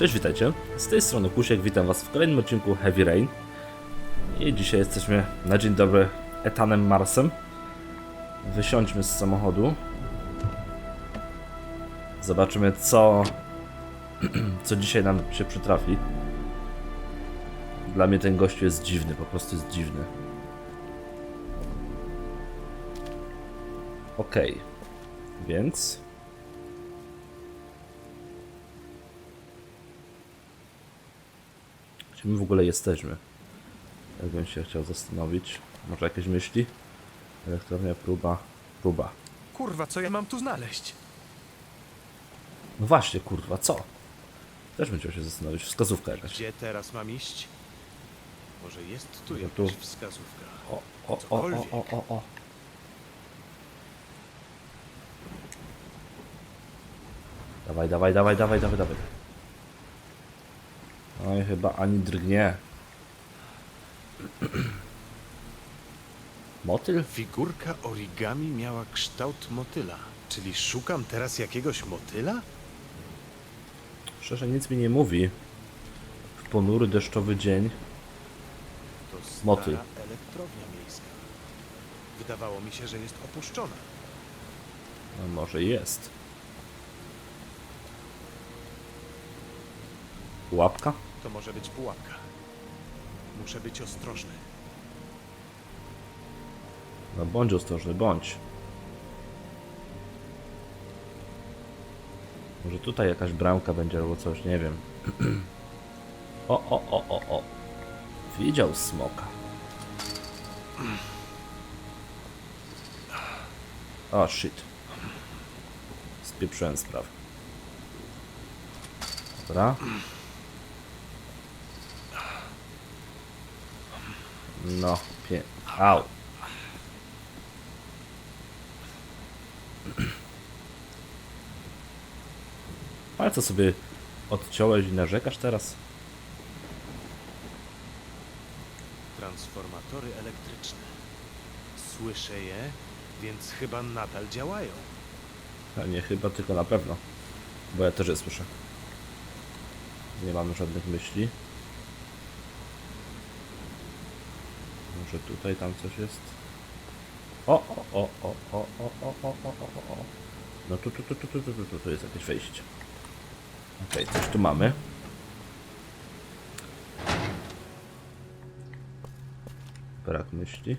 Cześć, witajcie. Z tej strony Kusiek, witam was w kolejnym odcinku Heavy Rain. I dzisiaj jesteśmy na dzień dobry Etanem Marsem. Wysiądźmy z samochodu. Zobaczymy co... co dzisiaj nam się przytrafi. Dla mnie ten gościu jest dziwny, po prostu jest dziwny. Okej. Więc... Gdzie my w ogóle jesteśmy? Jakbym się chciał zastanowić. Może jakieś myśli? Elektrownia, próba, próba. Kurwa, co ja mam tu znaleźć? No właśnie, kurwa, co? Też chciał się zastanowić. Wskazówka jakaś. Gdzie teraz mam iść? Może jest tu jakaś tu. wskazówka? O, o, o, o, o, o, o. Dawaj, dawaj, dawaj, dawaj, dawaj, dawaj. Oj, chyba ani drgnie. Motyl? Figurka origami miała kształt motyla. Czyli szukam teraz jakiegoś motyla? Szczerze nic mi nie mówi. W ponury deszczowy dzień. To stara Motyl. elektrownia miejska. Wydawało mi się, że jest opuszczona. No może jest. Łapka? To może być pułapka. Muszę być ostrożny. No bądź ostrożny, bądź. Może tutaj jakaś bramka będzie albo coś, nie wiem. O, o, o, o, o. Widział smoka. O, shit. Spieprzyłem sprawę. Dobra. No, pie... Au. Ale co sobie odciąłeś i narzekasz teraz? Transformatory elektryczne. Słyszę je, więc chyba nadal działają. A nie chyba, tylko na pewno. Bo ja też je słyszę. Nie mam żadnych myśli. Może tutaj, tam coś jest? O, o, o, o, o, o, o, o, o, o, o. No tu, tu, tu, tu, tu, tu, tu, tu, tu jest jakieś wejście. Okej, coś tu mamy. Brak myśli.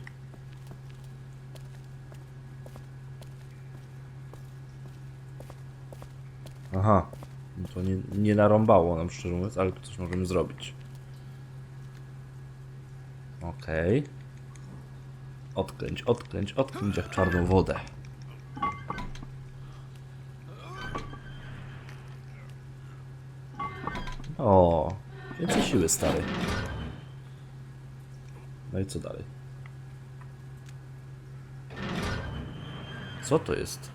Aha, no to nie, nie narąbało nam szczerze mówiąc, ale tu coś możemy zrobić. Okej. Odkręć, odkręć, odkręć jak czarną wodę. O, więcej siły stary. No i co dalej? Co to jest?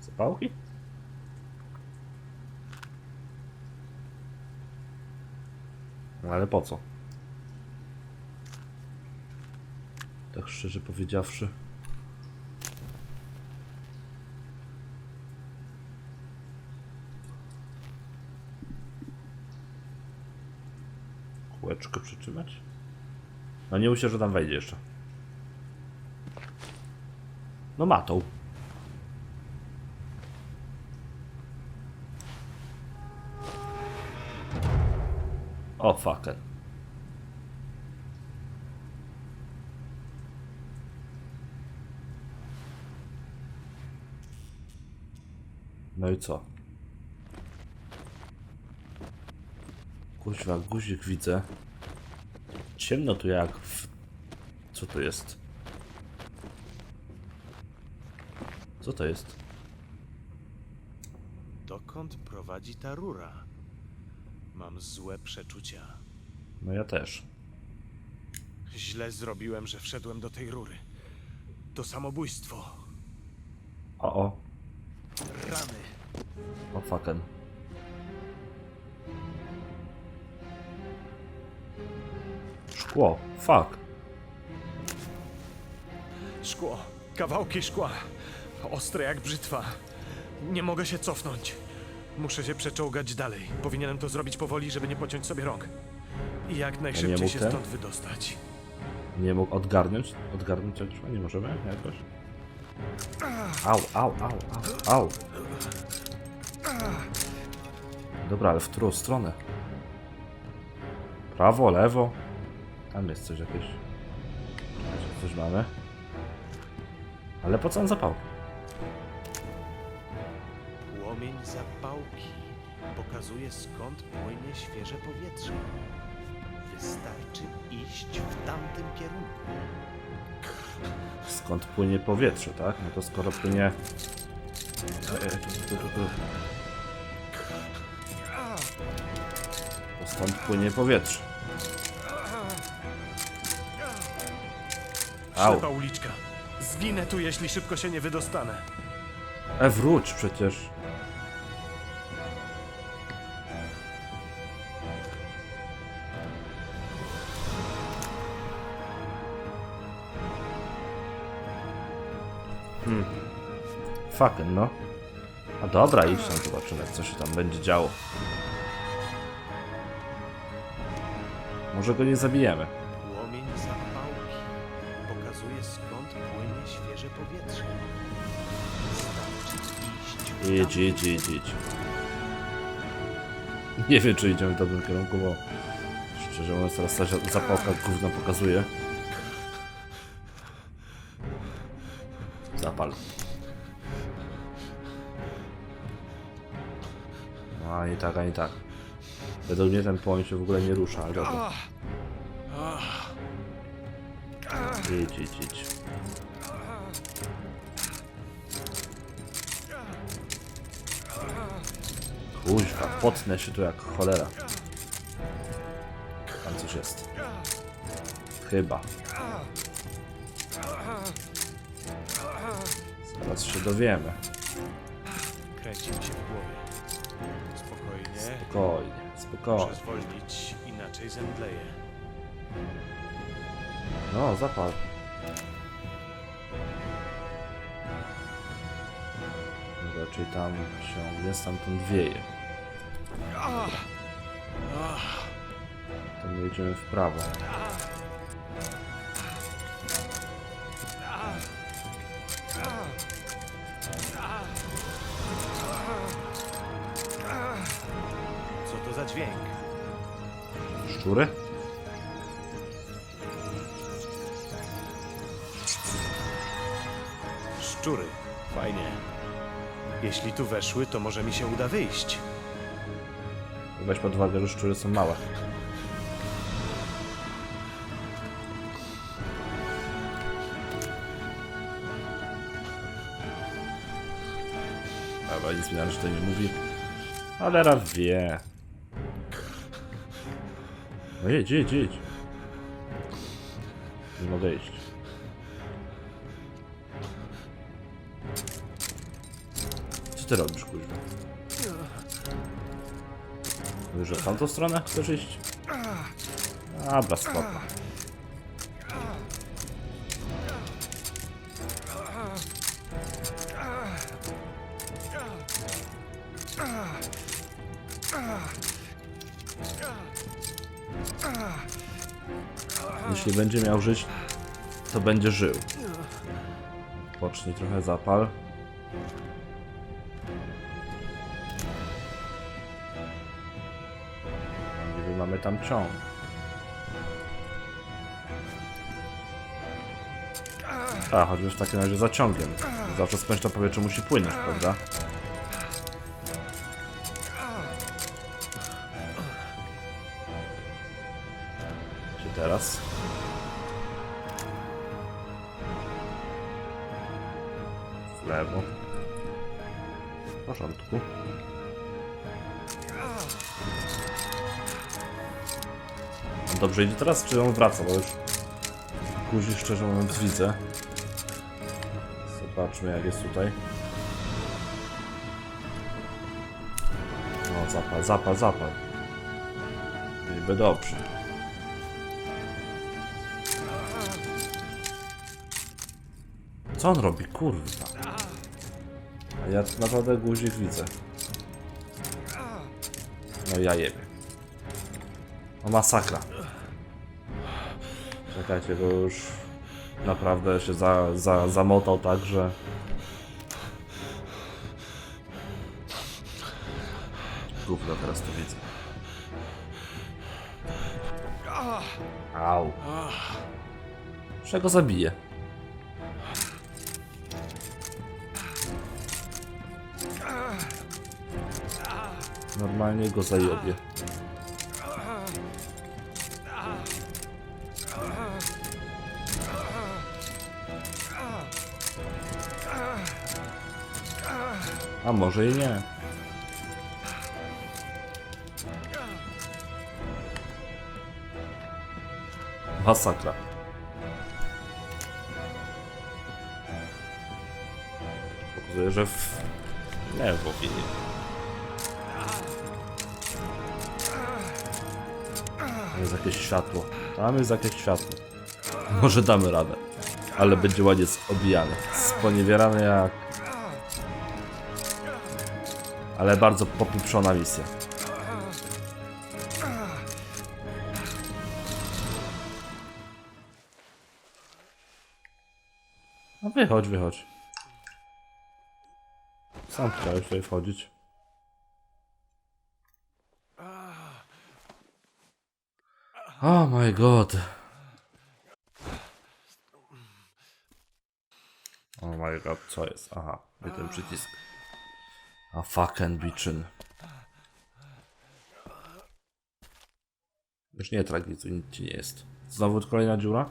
Zapałki? No ale po co? Tak szczerze powiedziawszy. Kółeczko przytrzymać? No nie myślę, że tam wejdzie jeszcze. No matą. O fucker. No i co? Kuźwa, guzik widzę. Ciemno tu jak w... Co to jest? Co to jest? Dokąd prowadzi ta rura? Mam złe przeczucia. No ja też. Źle zrobiłem, że wszedłem do tej rury. To samobójstwo. O, o. Rany. O fucken. Szkło. Fuck. Szkło. Kawałki szkła. Ostre jak brzytwa. Nie mogę się cofnąć. Muszę się przeczołgać dalej. Powinienem to zrobić powoli, żeby nie pociąć sobie rąk. I jak najszybciej się ten? stąd wydostać. Nie mógł odgarnąć? Odgarnąć odszła? Nie możemy jakoś? Au, au, au, au, au. Dobra, ale w którą stronę? Prawo, lewo? Tam jest coś jakieś. Coś mamy. Ale po co on zapał? Płomień zapałki pokazuje skąd płynie świeże powietrze. Wystarczy iść w tamtym kierunku. Skąd płynie powietrze, tak? No to skoro płynie... Ej, tu, tu, tu, tu. To skąd płynie powietrze? Au. Ślepa uliczka. Zginę tu, jeśli szybko się nie wydostanę. E, wróć przecież. Hmm. Fucking no. A dobra, idź tam zobaczymy, co się tam będzie działo. Może go nie zabijemy. Płomień zapałki pokazuje skąd płynie świeże powietrze. Wystarczy iść w Idź, idź, idź, idź. Nie wiem, czy idziemy w dobrym kierunku, bo szczerze mówiąc, teraz ta zapałka gówno pokazuje. Zapal. No, ani tak, ani tak. Według mnie ten płomień się w ogóle nie rusza, ale dobra. Idź, idź, idź. Kuźwa, potnę się tu jak cholera. Tam coś jest. Chyba. Zaraz się dowiemy. Kręci mi się w głowie. Spokojnie. Spokojnie, spokojnie. Muszę zwolnić, inaczej zemdleję. No, zapal. Czyli tam ciągnie, stamtąd wieje. To my idziemy w prawo. Dźwięk? Szczury? Szczury. Fajnie. Jeśli tu weszły, to może mi się uda wyjść. Weź pod uwagę, że szczury są małe. Dobra, nic mi na to nie mówi. Ale raz wie. No jedź, jedź, jedź. Nie mogę iść. Co ty robisz, kuźwa? Że w tamtą stronę chcesz iść? Dobra, spoko. Jeśli będzie miał żyć, to będzie żył. Pocznij trochę zapal. Niby mamy tam ciąg. A, choćby w takim razie za ciągiem. Zawsze spęczne powietrze musi płynąć, prawda? W porządku. Dobrze idzie teraz, czy on wraca, bo już guzi szczerze mówiąc widzę. Zobaczmy jak jest tutaj. No zapal, zapal, zapal. Niby dobrze. Co on robi, kurwa? Ja naprawdę guzik widzę. No ja jebie. No masakra. Czekajcie, bo już naprawdę się za, za, zamotał tak, że... Gówno teraz to widzę. Au. Czego zabiję? Normalnie go zajobię. A może i nie. Masakra. Pokazuje, że w... Nie, w opinii. Tam jest jakieś światło. Tam jest jakieś światło. Może damy radę. Ale będzie ładnie obijane. Sponiewierane jak... Ale bardzo popieprzona misja. No wychodź, wychodź. Sam chciałeś tutaj wchodzić. Oh my god. Oh my god, co jest? Aha, nie ten przycisk. A fucking bitchin. Już nie tragicuj, nic ci nie jest. Znowu kolejna dziura?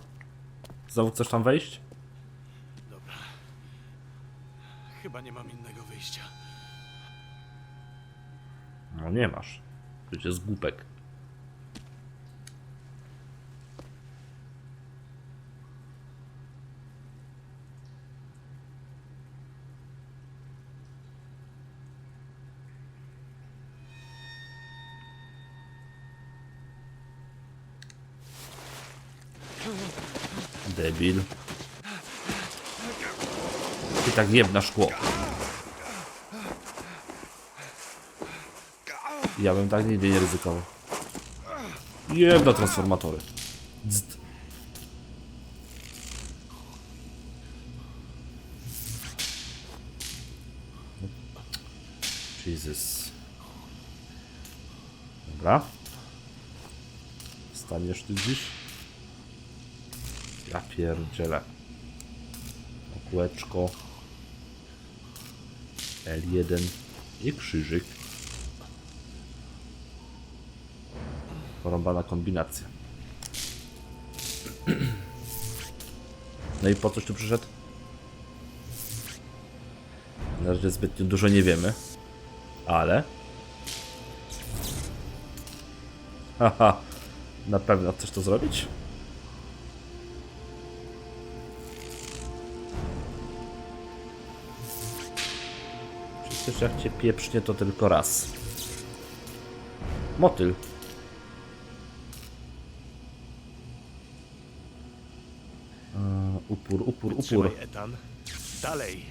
Znowu chcesz tam wejść? Chyba nie mam innego wyjścia. No nie masz. To jest głupek. Debil. I tak jeb na szkło. Ja bym tak nigdy nie ryzykował. Jeb na transformatory. Dzt. Jesus. Dobra. Staniesz ty dziś? Ja pierdzielę. Kółeczko. L1 i krzyżyk. Porąbana kombinacja. No i po coś tu przyszedł? Na razie zbytnio dużo nie wiemy. Ale... Haha. Na pewno chcesz to zrobić? Przecież jak cię pieprznie to tylko raz. Motyl. Eee, Upór, upór, upór. Trzymaj, Etan. Dalej.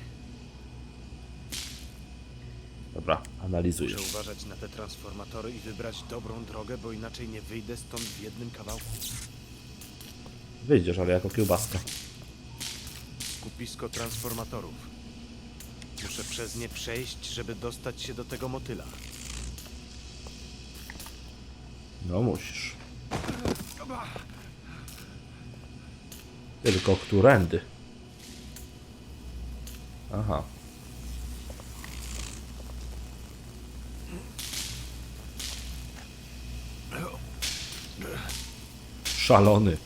Dobra, analizujesz. Muszę uważać na te transformatory i wybrać dobrą drogę, bo inaczej nie wyjdę stąd w jednym kawałku. Wyjdziesz, ale jako kiełbaska. Kupisko transformatorów. Muszę przez nie przejść, żeby dostać się do tego motyla. No musisz. Tylko którędy? Aha. Szalony.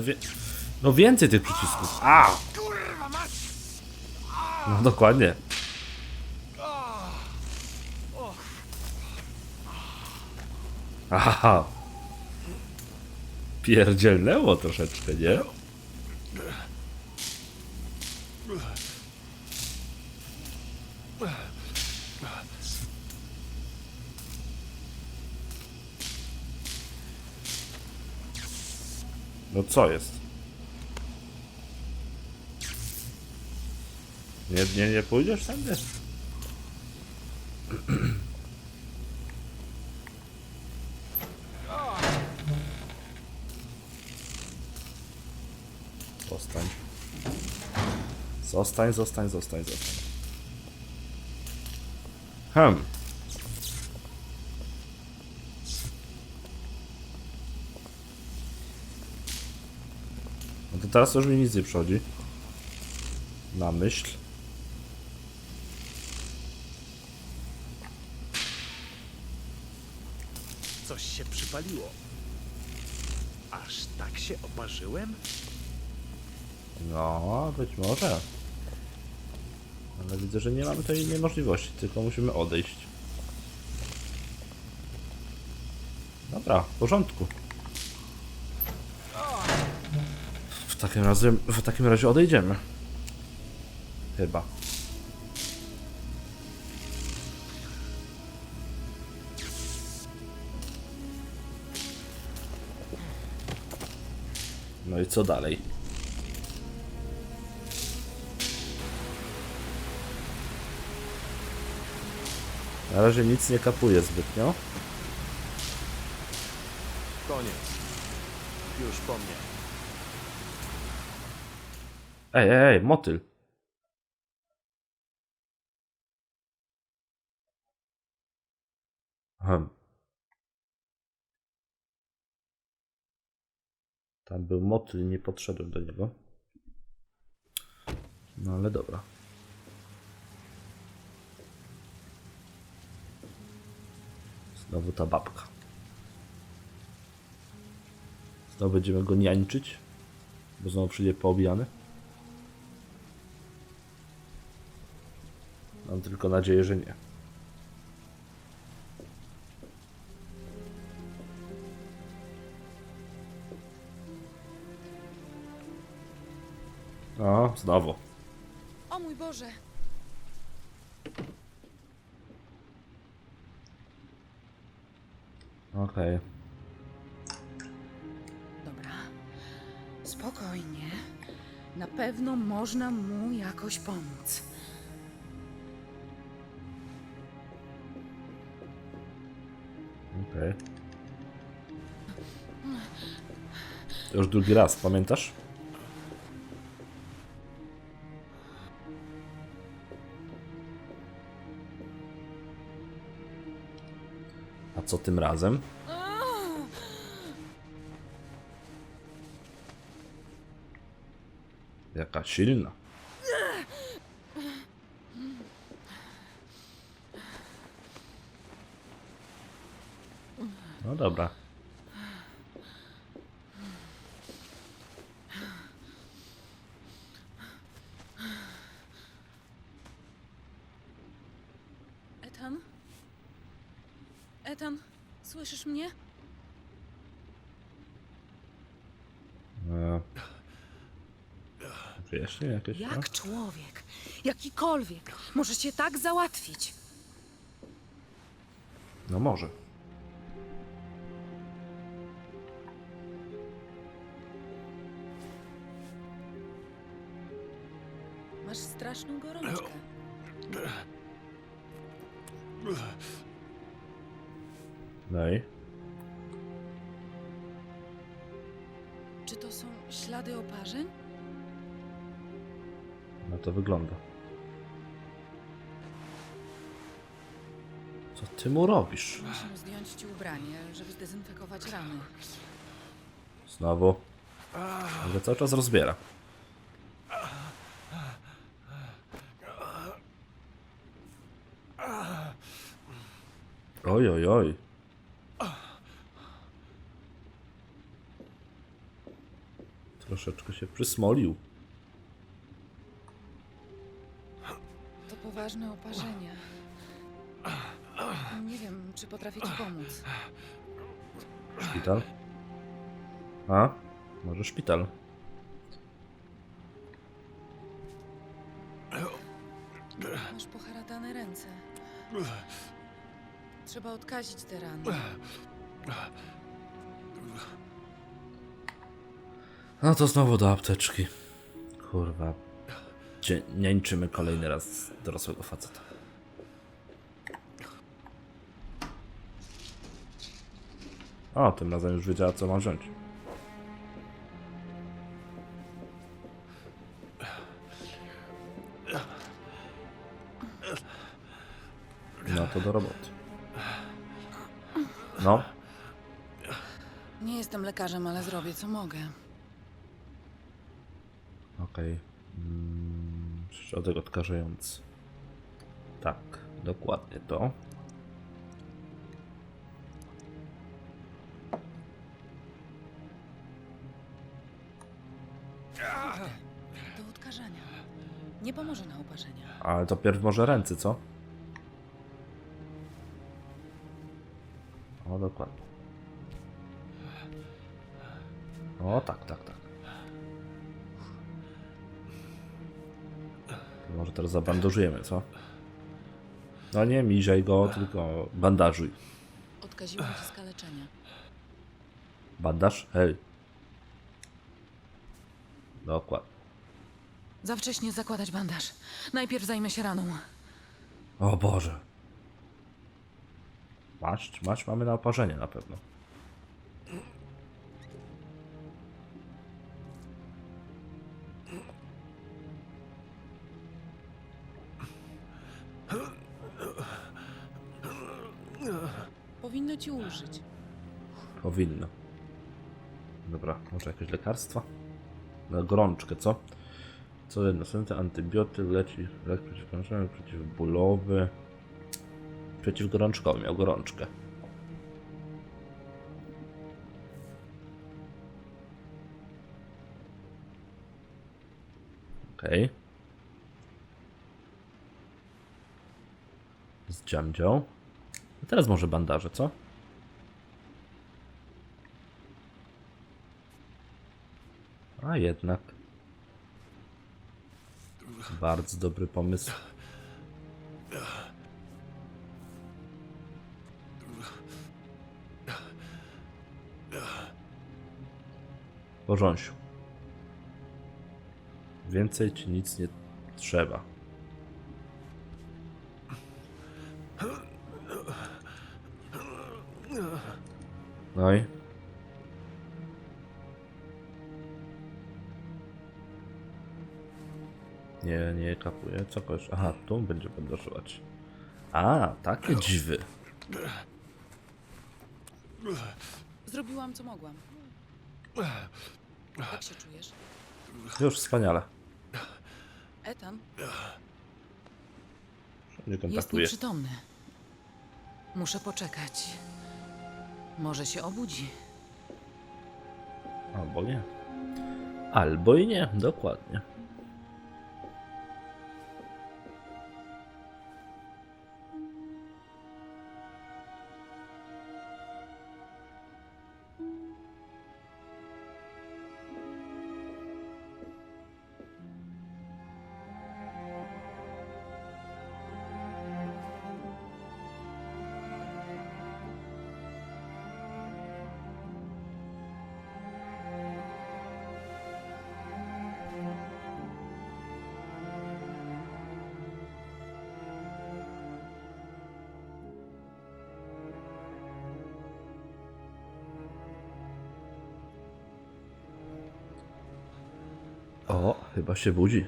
Wie... No więcej tych przycisków. A! No dokładnie. Aha. Pierdzielnęło troszeczkę, nie? No co jest? Nie, nie, nie pójdziesz tędy? Zostań. Zostań, zostań, zostań, zostań. Hmm. Teraz już mi nic nie przychodzi. Na myśl. Coś się przypaliło. Aż tak się oparzyłem? No, być może. Ale widzę, że nie mamy tej innej możliwości, tylko musimy odejść. Dobra, w porządku. W takim razie, w takim razie odejdziemy. Chyba. No i co dalej? Na razie nic nie kapuje zbytnio. Koniec. Już po mnie. Ej, ej, ej, motyl. Hm. Tam był motyl, nie podszedłem do niego. No ale dobra. Znowu ta babka. Znowu będziemy go niańczyć, bo znowu przyjdzie poobijany. Mam tylko nadzieję, że nie. O, znowu. O mój Boże! Okej. Dobra. Spokojnie. Na pewno można mu jakoś pomóc. Okej. To już drugi raz, pamiętasz? A co tym razem? Jaka silna. No dobra. Etan? Etan, słyszysz mnie? E, Wyjaśnię jakieś? no? Jak człowiek, jakikolwiek, może się tak załatwić. No może. Straszną gorączkę. No i? Czy to są ślady oparzeń? No to wygląda. Co ty mu robisz? Musimy zdjąć ci ubranie, żeby zdezynfekować rany. Znowu. Ale cały czas rozbiera. Oj, oj, oj. Troszeczkę się przysmolił. To poważne oparzenia. Nie wiem, czy potrafię ci pomóc. Szpital? A? Może szpital? Trzeba odkazić te rany. No to znowu do apteczki. Kurwa. Dzie- Niańczymy kolejny raz dorosłego faceta. O, tym razem już wiedziała co ma wziąć. No to do roboty. No, Nie jestem lekarzem, ale zrobię co mogę. Okej. Mm, środek odkażający. Tak, dokładnie to. Do odkażania. Nie pomoże na oparzenia. Ale to pierw może ręce, co? Zabandażujemy, co? No nie miżaj go, tylko bandażuj. Odkaziłam ci skaleczenia. Bandaż? Hej. Dokładnie. Za wcześnie zakładać bandaż. Najpierw zajmę się raną. O Boże. Masz, masz, mamy na oparzenie na pewno. Ci ulżyć. Powinno. Dobra, może jakieś lekarstwa? Na gorączkę, co? Co jedno, następny antybiotyk, leci lek przeciwpęczny, przeciwbólowy. Przeciwgorączkowy, miał gorączkę. Okej. Z dziamdzią. A teraz może bandaże, co? A jednak. Bardzo dobry pomysł. Porząsiu. Więcej ci nic nie trzeba. No i? Nie, nie kapuję. Co kosz? Aha, tu będzie bandażować. A, takie dziwy. Zrobiłam co mogłam. Jak się czujesz? Już wspaniale. Etan Nie jest nieprzytomny. Muszę poczekać. Może się obudzi. Albo nie. Albo i nie, dokładnie. O, chyba się budzi.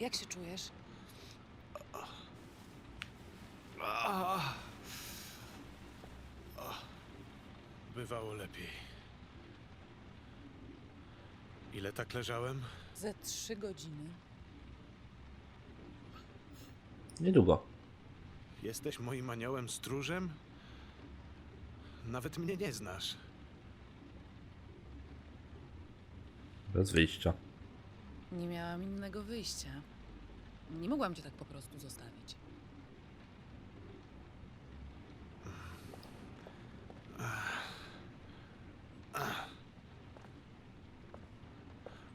Jak się czujesz? Bywało lepiej. Ile tak leżałem? Ze trzy godziny. Niedługo. Jesteś moim aniołem stróżem? Nawet mnie nie znasz. Bez wyjścia. Nie miałam innego wyjścia. Nie mogłam cię tak po prostu zostawić.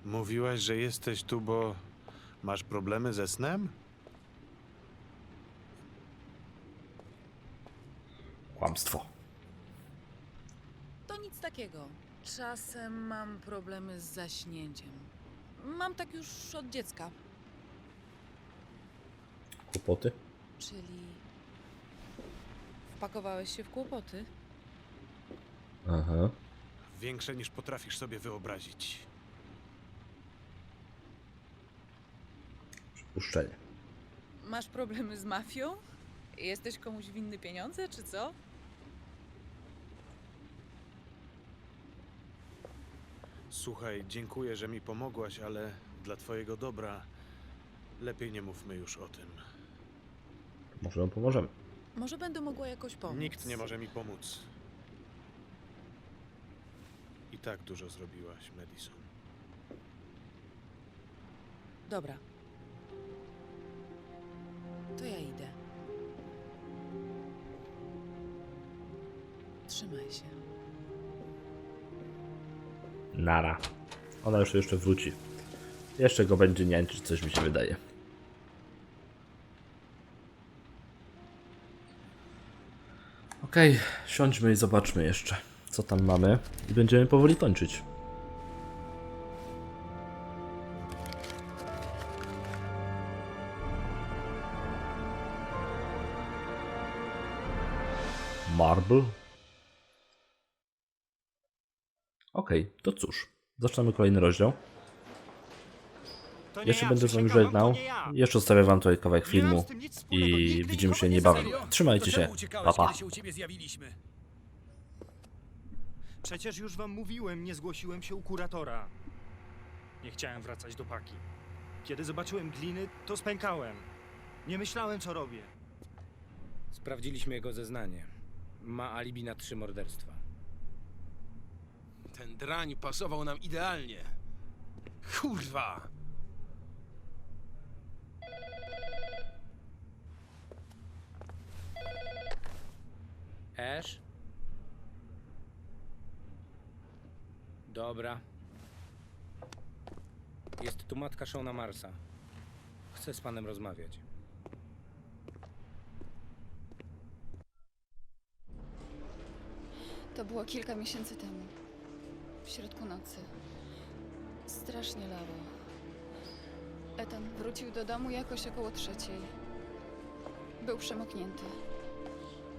Mówiłaś, że jesteś tu, bo masz problemy ze snem? kłamstwo. Nic takiego. Czasem mam problemy z zaśnięciem. Mam tak już od dziecka. Kłopoty? Czyli. Wpakowałeś się w kłopoty? Aha. Większe niż potrafisz sobie wyobrazić. Przypuszczenie. Masz problemy z mafią? Jesteś komuś winny pieniądze, czy co? Słuchaj, dziękuję, że mi pomogłaś, ale dla twojego dobra lepiej nie mówmy już o tym. Może wam pomożemy. Może będę mogła jakoś pomóc. Nikt nie może mi pomóc. I tak dużo zrobiłaś, Madison. Dobra. To ja idę. Trzymaj się. Nara. Ona już jeszcze wróci. Jeszcze go będzie niańczyć, coś mi się wydaje. Okej, siądźmy i zobaczmy jeszcze, co tam mamy. I będziemy powoli kończyć. Marble. Okej, to cóż. Zaczynamy kolejny rozdział. Jeszcze ja, będę z wami żegnał. Jeszcze zostawię wam tutaj kawałek filmu. I widzimy się nie niebawem. Trzymajcie się. Pa, pa. kiedy się u ciebie zjawiliśmy? Przecież już wam mówiłem, nie zgłosiłem się u kuratora. Nie chciałem wracać do paki. Kiedy zobaczyłem gliny, to spękałem. Nie myślałem, co robię. Sprawdziliśmy jego zeznanie. Ma alibi na trzy morderstwa. Ten drań pasował nam idealnie. Kurwa! Ash? Dobra. Jest tu matka Shona Marsa. Chcę z panem rozmawiać. To było kilka miesięcy temu. W środku nocy. Strasznie lało. Ethan wrócił do domu jakoś około trzeciej. Był przemoknięty.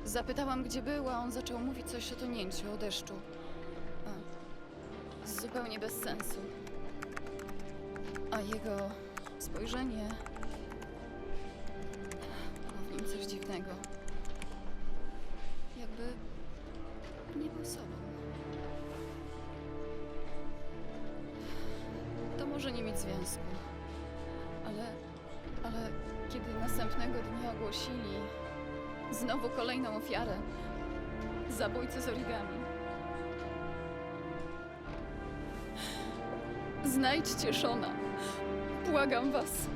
Zapytałam, gdzie był, a on zaczął mówić coś o tonięciu, o deszczu. A, zupełnie bez sensu. A jego spojrzenie... Było w nim coś dziwnego. Ale, ale kiedy następnego dnia ogłosili znowu kolejną ofiarę, zabójcy z origami. Znajdźcie Szona. Błagam was.